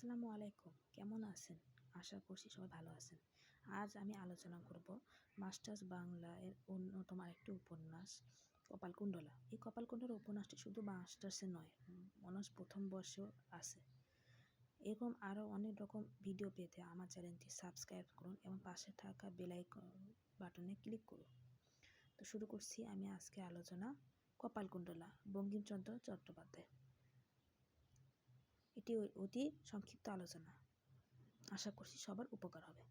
আসসালামু আলাইকুম। কেমন আছেন? আশা করছি সবাই ভালো আছেন। আজ আমি আলোচনা করব মাস্টার্স বাংলা এর অন্যতম আরেকটি উপন্যাস, কপালকুণ্ডলা। এই কপালকুণ্ডলা উপন্যাসটি শুধু মাস্টার্সে নয় অনার্স প্রথম বর্ষেও আছে। এরকম আরও অনেক রকম ভিডিও পেতে আমার চ্যানেলটি সাবস্ক্রাইব করুন এবং পাশে থাকা বেলাইকন বাটনে ক্লিক করুন। তো শুরু করছি আমি আজকে আলোচনা কপালকুণ্ডলা, বঙ্কিমচন্দ্র চট্টোপাধ্যায়। এটি অতি সংক্ষিপ্ত আলোচনা। আশা করছি সবার উপকার হবে।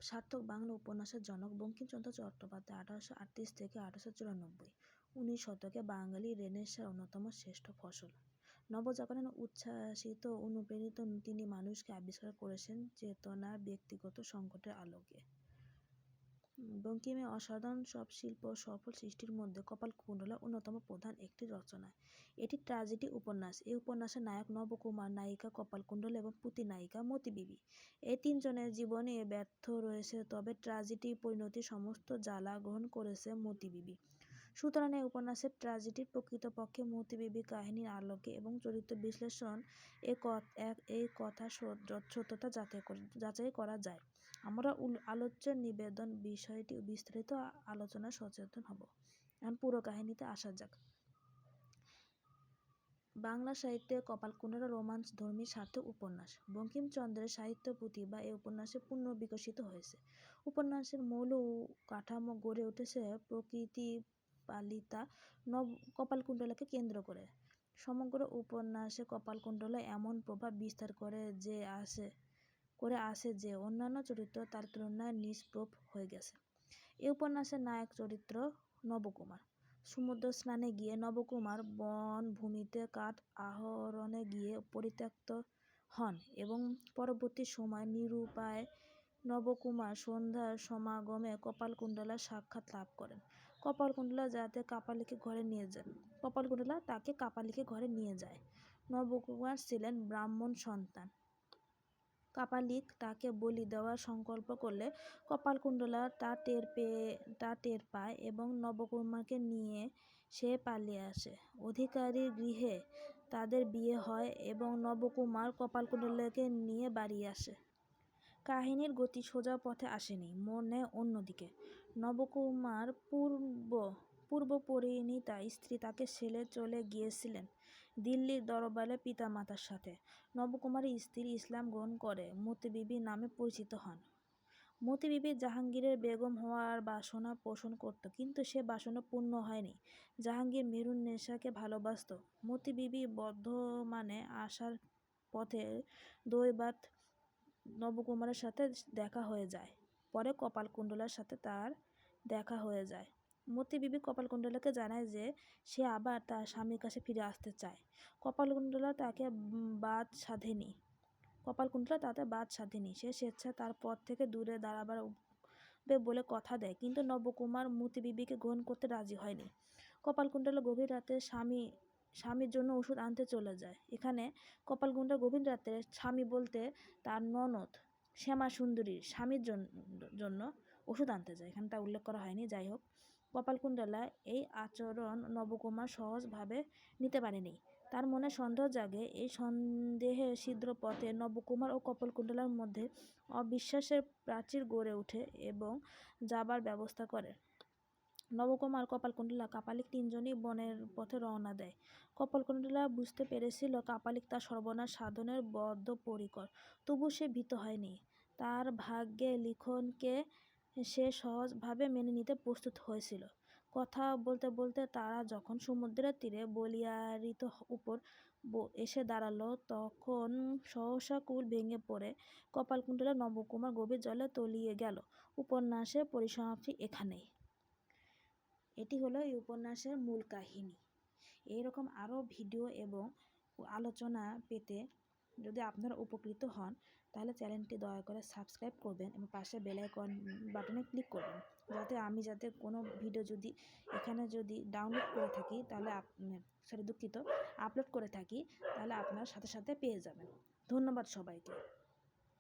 সার্থক বাংলা উপন্যাসের জনক বঙ্কিমচন্দ্র চট্টোপাধ্যায় আঠারোশো আটত্রিশ থেকে আঠারোশো চুরানব্বই, উনিশ শতকে বাঙালি রেনেসার অন্যতম শ্রেষ্ঠ ফসল। নবজাগরণে উচ্ছ্বাসিত অনুপ্রেরিত তিনি মানুষকে আবিষ্কার করেছেন চেতনার ব্যক্তিগত সংকটের আলোকে। বঙ্কিমের অসাধারণ সব শিল্প সফল সৃষ্টির মধ্যে কপালকুণ্ডলা অন্যতম প্রধান একটি রচনা। এটি ট্র্যাজেডি উপন্যাস। এই উপন্যাসের নায়ক নবকুমার, নায়িকা কপালকুণ্ডলা এবং পুঁতি নায়িকা মতিবিবি এই তিনজনের জীবনে ব্যর্থ রয়েছে, তবে ট্র্যাজেডি পরিণতি সমস্ত জ্বালা গ্রহণ করেছে মতিবিবি সুতরাং এই উপন্যাসের ট্র্যাজেডির প্রকৃতপক্ষে মতিবিবি কাহিনীর আলোকে এবং চরিত্র বিশ্লেষণ এই কথা সত্যতা যাচাই করা যায়। আমরা আলোচ্য নিবেদন বিষয়টি বিস্তারিত আলোচনা সচেতন হব। এখন পুরো কাহিনীতে আসা যাক। বাংলা সাহিত্যে কপালকুণ্ডলা রোমান্স ধর্মী সার্থক উপন্যাস। বঙ্কিমচন্দ্রের সাহিত্য প্রতিভা এই উপন্যাসে পূর্ণ বিকশিত হয়েছে। উপন্যাসের মৌল কাঠামো গড়ে উঠেছে প্রকৃতি পালিতা নব কপালকুণ্ডলাকে কেন্দ্র করে। সমগ্র উপন্যাসে কপালকুণ্ডলা এমন প্রভাব বিস্তার করে যে আসে করে আসে যে অন্যান্য চরিত্র তার তুলনায় নিষ্প্রভ হয়ে গেছে। এই উপন্যাসের নায়ক চরিত্র নবকুমার। সমুদ্র স্নানে গিয়ে নবকুমার বন ভূমিতে কাঠ আহরণে গিয়ে পরিত্যক্ত হন এবং পরবর্তী সময় নিরুপায় নবকুমার সন্ধ্যার সমাগমে কপালকুণ্ডলার সাক্ষাৎ লাভ করেন। কপালকুণ্ডলা যাতে কাপালিকে ঘরে নিয়ে যান কপালকুণ্ডলা তাকে কাপালিকে ঘরে নিয়ে যায়। নবকুমার ছিলেন ব্রাহ্মণ সন্তান। কাপালিক তাকে বলি দেওয়ার সংকল্প করলে কপালকুণ্ডলা তা টের পেয়ে, তা টের পায় এবং নবকুমারকে নিয়ে সে পালিয়ে আসে। অধিকারীর গৃহে তাদের বিয়ে হয় এবং নবকুমার কপালকুণ্ডলাকে নিয়ে বাড়ি আসে। কাহিনীর গতি সোজা পথে আসেনি, মনে অন্যদিকে। নবকুমার পূর্ব পূর্ব পরিণীতা স্ত্রী তাকে ছেলে চলে গিয়েছিলেন দিল্লির দরবারে পিতামাতার সাথে। নবকুমারের স্ত্রী ইসলাম গ্রহণ করে মতিবিবি নামে পরিচিত হন। মতিবিবি জাহাঙ্গীরের বেগম হওয়ার বাসনা পোষণ করত, কিন্তু সে বাসনা পূর্ণ হয়নি। জাহাঙ্গীর মেরুন নেশাকে ভালোবাসত। মতিবিবি বর্ধমানে আসার পথে দৈবাত নবকুমারের সাথে দেখা হয়ে যায়, পরে কপালকুণ্ডলার সাথে তার দেখা হয়ে যায়। মতি বিবি কপালকুণ্ডলাকে জানায় যে, সে আবার তার স্বামীর কাছে ফিরে আসতে চায়। কপালকুণ্ডলা তাকে বাদ সাধেনি। কপালকুণ্ডলা তাতে বাদ সাধেনি। সে স্বেচ্ছায় তার পথ থেকে দূরে দাঁড়াবার বলে কথা দেয়, কিন্তু নবকুমার মতি বিবিকে গ্রহণ করতে রাজি হয়নি। কপালকুণ্ডলা গভীর রাতে স্বামী, স্বামীর জন্য ওষুধ আনতে চলে যায়। এখানে কপালকুণ্ডলা গভীর রাতে স্বামী বলতে তার ননদ শ্যামা সুন্দরীর স্বামীর জন্য ওষুধ আনতে যায়। এখানে তা উল্লেখ করা হয়নি। যাই হোক কপালকুণ্ডলা এই আচরণ নবকুমার সহজভাবে নিতে পারেনি। তার মনে সন্দেহ জাগে, এই সন্দেহে ছিদ্র পথে নবকুমার ও কপালকুণ্ডলার মধ্যে অবিশ্বাসের প্রাচীর গড়ে ওঠে এবং যাবার ব্যবস্থা করে। নবকুমার কপালকুণ্ডলা কাপালিক তিনজনই বনের পথে রওনা দেয়। কপালকুণ্ডলা বুঝতে পেরেছিল কাপালিক তার সর্বনাশ সাধনের বদ্ধপরিকর তবু সে ভীত হয়নি। তার ভাগ্যে লিখনকে সে সহজভাবে মেনে নিতে প্রস্তুত হয়েছিল। কথা বলতে বলতে তারা যখন সমুদ্রের তীরে বলিয়ারিত উপর এসে দাঁড়াল, তখন সহসা কুল ভেঙে পড়ে কপালকুণ্ডলা নবকুমার গভীর জলে তলিয়ে গেল। উপন্যাসের পরিসমাপ্তি এখানেই। এটি হলো এই উপন্যাসের মূল কাহিনী। এইরকম আরও ভিডিও এবং আলোচনা পেতে যদি আপনারা উপকৃত হন, তাহলে চ্যানেলটি দয়া করে সাবস্ক্রাইব করবেন এবং পাশে বেলাইকন বাটনে ক্লিক করবেন। যাতে আমি যাতে কোনো ভিডিও যদি এখানে যদি ডাউনলোড করে থাকি, তাহলে সরি দুঃখিত, আপলোড করে থাকি, তাহলে আপনার সাথে সাথে পেয়ে যাবেন। ধন্যবাদ সবাইকে।